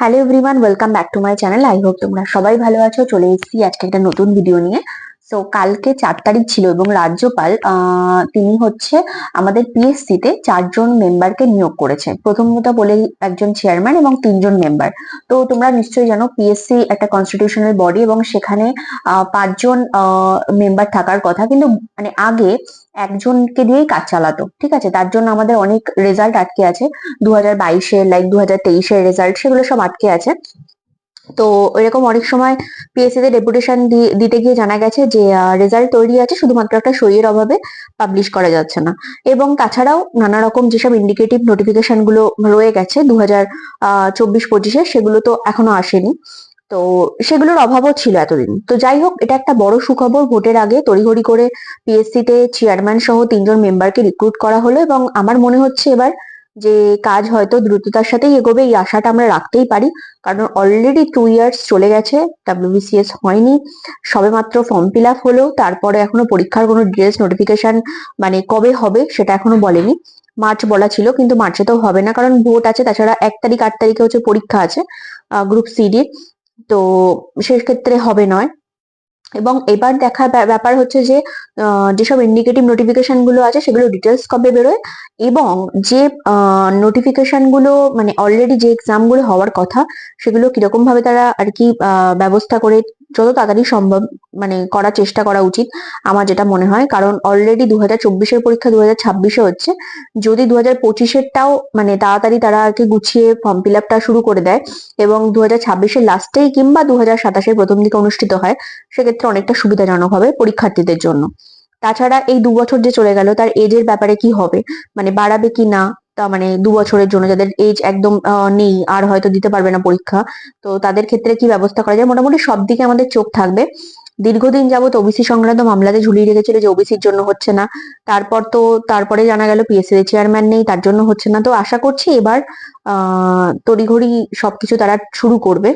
Hello everyone welcome back to my channel I hope তোমরা সবাই ভালো আছো। চলে এসেছি আজকে একটা নতুন ভিডিও নিয়ে। সো কালকে চার তারিখ ছিল এবং রাজ্যপাল তিনি হচ্ছে আমাদের পিএসসি তে চারজন মেম্বারকে নিয়োগ করেছে প্রথমত বলে একজন চেয়ারম্যান এবং তিনজন মেম্বার তো তোমরা নিশ্চয়ই জানো পিএসসি একটা কনস্টিটিউশনাল বডি এবং সেখানে পাঁচজন মেম্বার থাকার কথা। কিন্তু মানে আগে একজনকে দিয়েই কাজ চালাতো, ঠিক আছে? তার জন্য আমাদের অনেক রেজাল্ট আটকে আছে। দু হাজার বাইশের লাইক দু হাজার তেইশের রেজাল্ট সেগুলো সব আটকে আছে। তো এরকম অনেক সময় পিএসসি তে ডেপুটেশন দিতে গিয়ে জানা গেছে যে রেজাল্ট তৈরি আছে, শুধুমাত্র একটা সইয়ের অভাবে পাবলিশ করা যাচ্ছে না। এবং তাছাড়াও নানা রকম যেসব ইন্ডিকেটিভ নোটিফিকেশনগুলো রয়ে গেছে দু হাজার চব্বিশ পঁচিশে, সেগুলো তো এখনও আসেনি। তো সেগুলোর অভাবও ছিল এতদিন। তো যাই হোক, এটা একটা বড় সুখবর। ভোটের আগে তড়িঘড়ি করে পিএসসি তে চেয়ারম্যান সহ তিনজন মেম্বারকে রিক্রুট করা হলো এবং আমার মনে হচ্ছে এবার যে কাজ হয়তো দ্রুততার সাথেই এগোবে, এই আশাটা আমরা রাখতেই পারি। কারণ অলরেডি টু ইয়ার্স চলে গেছে ডাব্লিউবিসিএস হয়নি। সবেমাত্র ফর্ম ফিল আপ হলো, তারপরে এখনও পরীক্ষার কোনো ড্রেস নোটিফিকেশন মানে কবে হবে সেটা এখনও বলেনি। মার্চ বলা ছিল, কিন্তু মার্চে তো হবে না, কারণ ভোট আছে, তাছাড়া এক তারিখ, আট তারিখে হচ্ছে পরীক্ষা আছে গ্রুপ সিডির তো সেক্ষেত্রে হবে নয়। এবং এবার দেখার ব্যা- ব্যাপার হচ্ছে যে যেসব ইন্ডিকেটিভ নোটিফিকেশনগুলো আছে, সেগুলো ডিটেলস কবে বেরোয়? এবং যে নোটিফিকেশনগুলো মানে অলরেডি যে এক্সামগুলো হওয়ার কথা, সেগুলো কীরকম ভাবে তারা আর কি ব্যবস্থা করে যত তাড়াতাড়ি সম্ভব মানে করার চেষ্টা করা উচিত আমার যেটা মনে হয়। কারণ অলরেডি দু হাজার চব্বিশের পরীক্ষা দু হাজার ছাব্বিশে হচ্ছে। যদি দু হাজার পঁচিশেরটাও মানে তাড়াতাড়ি তারা আর কি গুছিয়ে ফর্ম ফিল আপটা শুরু করে দেয় এবং দু হাজার ছাব্বিশের লাস্টেই কিংবা দু হাজার সাতাশের প্রথম দিকে অনুষ্ঠিত হয়, সেক্ষেত্রে অনেকটা সুবিধাজনক হবে পরীক্ষার্থীদের জন্য। তাছাড়া এই দু বছর যে চলে গেল, তার এজের ব্যাপারে কি হবে? মানে বাড়াবে কি না? তা মানে দু বছরের জন্য যাদের এজ একদম নেই, আর হয়তো দিতে পারবে না পরীক্ষা। তো তাদের ক্ষেত্রে কি ব্যবস্থা করা যায়? মোটামুটি সব দিকে আমাদের চোখ থাকবে। দীর্ঘদিন যাবত ওবিসি সংক্রান্ত মামলাতে ঝুলিয়ে রেখেছিল যে ওবিসির জন্য হচ্ছে না। তারপর তো, তারপরে জানা গেল পিএসসি চেয়ারম্যান নেই, তার জন্য হচ্ছে না। তো আশা করছি এবার আহ তড়িঘড়ি সবকিছু তারা শুরু করবে।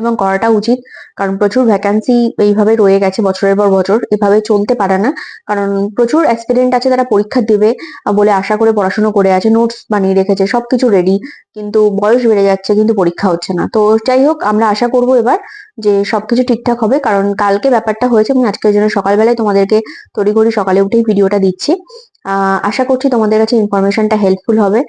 এবং করাটা উচিত। কারণ প্রচুর ভ্যাকান্সি এইভাবে রয়ে গেছে বছরের পর বছর। এভাবে চলতে পারে না। কারণ প্রচুর অ্যাক্সিডেন্ট আছে তারা পরীক্ষা দেবে বলে আশা করে পড়াশোনা করে আছে নোটস বানিয়ে রেখেছে, সবকিছু রেডি কিন্তু বয়স বেড়ে যাচ্ছে, কিন্তু পরীক্ষা হচ্ছে না। তো যাই হোক, আমরা আশা করব এবার যে সবকিছু ঠিকঠাক হবে। কারণ কালকে ব্যাপারটা হয়েছে, আমি আজকের জন্য সকালবেলায় তোমাদেরকে তড়িঘড়ি সকালে উঠেই ভিডিওটা দিচ্ছি। আশা করছি তোমাদের কাছে ইনফরমেশনটা হেল্পফুল হবে।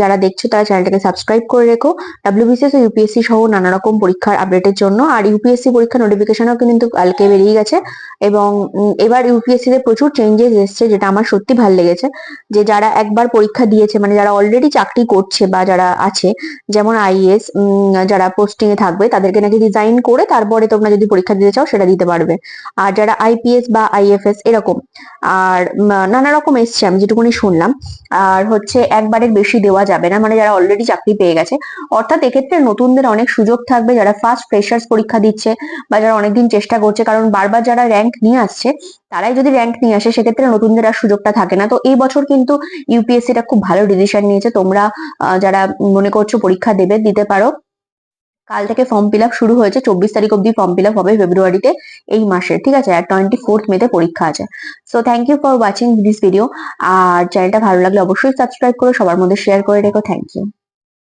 যারা দেখছ তারা চ্যানেলটাকে সাবস্ক্রাইব করে রেখো। ডাব্লিউবিসিএস ও ইউপিএসসি সহ নানা রকম পরীক্ষার আপডেটের জন্য। আর ইউপিএসসি পরীক্ষা নোটিফিকেশনও কিন্তু কালকে বেরিয়ে গেছে। এবং এবার ইউপিএসসি তে প্রচুর চেঞ্জেস এসেছে, যেটা আমার সত্যি ভালো লেগেছে। যে যারা একবার পরীক্ষা দিয়েছে মানে যারা অলরেডি চাকরি করছে বা যারা আছে, যেমন আইএস যারা পোস্টিং এ থাকবে, তাদেরকে নাকি রিজাইন করে তারপরে তোমরা যদি পরীক্ষা দিতে চাও সেটা দিতে পারবে। আর যারা আইপিএস বা আইএফএস এরকম, আর নানা রকম এসছে, আমি যেটুকুনি শুনলাম, আর হচ্ছে একবারের বেশি দেওয়া যাবে না মানে যারা অলরেডি চাকরি পেয়ে গেছে। অর্থাৎ এক্ষেত্রে নতুনদের অনেক সুযোগ থাকবে, যারা ফার্স্ট ফ্রেশার্স পরীক্ষা দিচ্ছে, বা যারা অনেকদিন চেষ্টা করছে, কারণ বারবার যারা র্যাঙ্ক নিয়ে আসছে, তারাই যদি র্যাঙ্ক নিয়ে আসে, সেক্ষেত্রে নতুনদের আর সুযোগটা থাকে না। তো এই বছর কিন্তু ইউপিএসসি টা খুব ভালো ডিসিশন নিয়েছে। তোমরা যারা মনে করছ পরীক্ষা দেবে, দিতে পারো। কাল থেকে ফর্ম ফিল শুরু হয়েছে, চব্বিশ তারিখ অব্দি ফর্ম ফিল হবে ফেব্রুয়ারিতে এই মাসে, ঠিক আছে? আর টোয়েন্টি ফোর্থ মেতে পরীক্ষা আছে। So thank you for watching this video আর চ্যানেলটা ভালো লাগলে অবশ্যই সাবস্ক্রাইব করে, সবার মধ্যে শেয়ার করে রেখো। Thank you